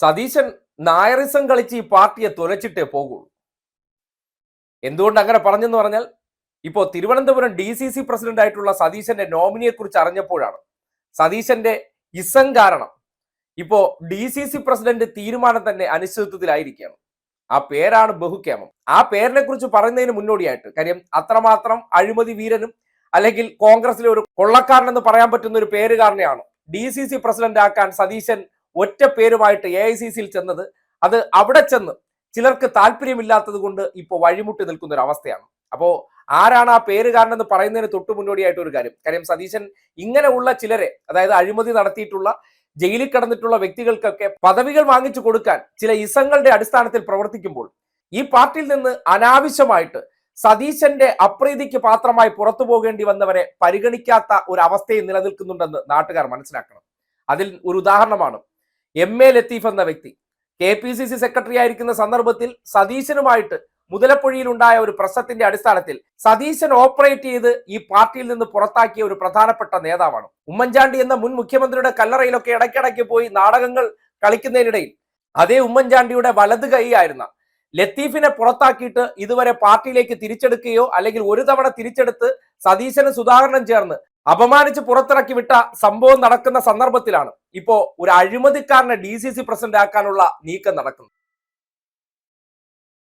സതീശൻ നായറിസം കളിച്ച് ഈ പാർട്ടിയെ തുലച്ചിട്ടേ പോകുള്ളൂ. എന്തുകൊണ്ട് അങ്ങനെ പറഞ്ഞെന്ന് പറഞ്ഞാൽ ഇപ്പോൾ Thiruvananthapuram D C C president ആയിട്ടുള്ള സതീശന്റെ നോമിനിയെ കുറിച്ച് അറിഞ്ഞപ്പോഴാണ്. സതീശന്റെ ഇസം കാരണം. ഇപ്പോ ഡി സി സി പ്രസിഡന്റ് തീരുമാനം തന്നെ അനിശ്ചിതത്വത്തിലായിരിക്കുകയാണ്. ആ പേരാണ് ബഹുക്കേമം ആ പേരിനെ കുറിച്ച് പറയുന്നതിന് മുന്നോടിയായിട്ട് കാര്യം അത്രമാത്രം അഴിമതി വീരനും അല്ലെങ്കിൽ കോൺഗ്രസിലെ ഒരു കൊള്ളക്കാരനെന്ന് പറയാൻ പറ്റുന്ന ഒരു പേരുകാരനെയാണ് ഡി സി സി പ്രസിഡന്റ് ആക്കാൻ സതീശൻ ഒറ്റ പേരുമായിട്ട് എ ഐ സി സിയിൽ ചെന്നത് അത് അവിടെ ചെന്ന് ചിലർക്ക് താല്പര്യമില്ലാത്തത് കൊണ്ട് ഇപ്പോൾ വഴിമുട്ടി നിൽക്കുന്ന ഒരു അവസ്ഥയാണ് അപ്പോൾ ആരാണ് ആ പേരുകാരനെന്ന് പറയുന്നതിന് തൊട്ട് മുന്നോടിയായിട്ട് ഒരു കാര്യം. കാര്യം സതീശൻ ഇങ്ങനെയുള്ള ചിലരെ അതായത് അഴിമതി നടത്തിയിട്ടുള്ള ജയിലിൽ കിടന്നിട്ടുള്ള വ്യക്തികൾക്കൊക്കെ പദവികൾ വാങ്ങിച്ചു കൊടുക്കാൻ ചില ഇസങ്ങളുടെ അടിസ്ഥാനത്തിൽ പ്രവർത്തിക്കുമ്പോൾ ഈ പാർട്ടിയിൽ നിന്ന് അനാവശ്യമായിട്ട് സതീശന്റെ അപ്രീതിക്ക് പാത്രമായി പുറത്തു പോകേണ്ടി വന്നവരെ പരിഗണിക്കാത്ത ഒരു അവസ്ഥയും നിലനിൽക്കുന്നുണ്ടെന്ന് നാട്ടുകാർ മനസ്സിലാക്കണം. അതിൽ ഒരു ഉദാഹരണമാണ് എം എ ലത്തീഫ് എന്ന വ്യക്തി. K P C C secretary ആയിരിക്കുന്ന സന്ദർഭത്തിൽ സതീശനുമായിട്ട് മുതലപ്പുഴയിൽ ഉണ്ടായ ഒരു പ്രശ്നത്തിന്റെ അടിസ്ഥാനത്തിൽ സതീശൻ ഓപ്പറേറ്റ് ചെയ്ത് ഈ പാർട്ടിയിൽ നിന്ന് പുറത്താക്കിയ ഒരു പ്രധാനപ്പെട്ട നേതാവാണ്. ഉമ്മൻചാണ്ടി എന്ന മുൻ മുഖ്യമന്ത്രിയുടെ കല്ലറയിലൊക്കെ ഇടയ്ക്കിടയ്ക്ക് പോയി നാടകങ്ങൾ കളിക്കുന്നതിനിടയിൽ അതേ ഉമ്മൻചാണ്ടിയുടെ വലത് കൈയായിരുന്ന ലത്തീഫിനെ പുറത്താക്കിയിട്ട് ഇതുവരെ പാർട്ടിയിലേക്ക് തിരിച്ചെടുക്കുകയോ അല്ലെങ്കിൽ ഒരു തവണ തിരിച്ചെടുത്ത് സതീശന് സുധാകരനും ചേർന്ന് അപമാനിച്ച് പുറത്തിറക്കി വിട്ട സംഭവം നടക്കുന്ന സന്ദർഭത്തിലാണ്. ഇപ്പോ ഒരു അഴിമതിക്കാരനെ ഡി സി സി പ്രസിഡന്റ് ആക്കാനുള്ള നീക്കം നടക്കുന്നത്.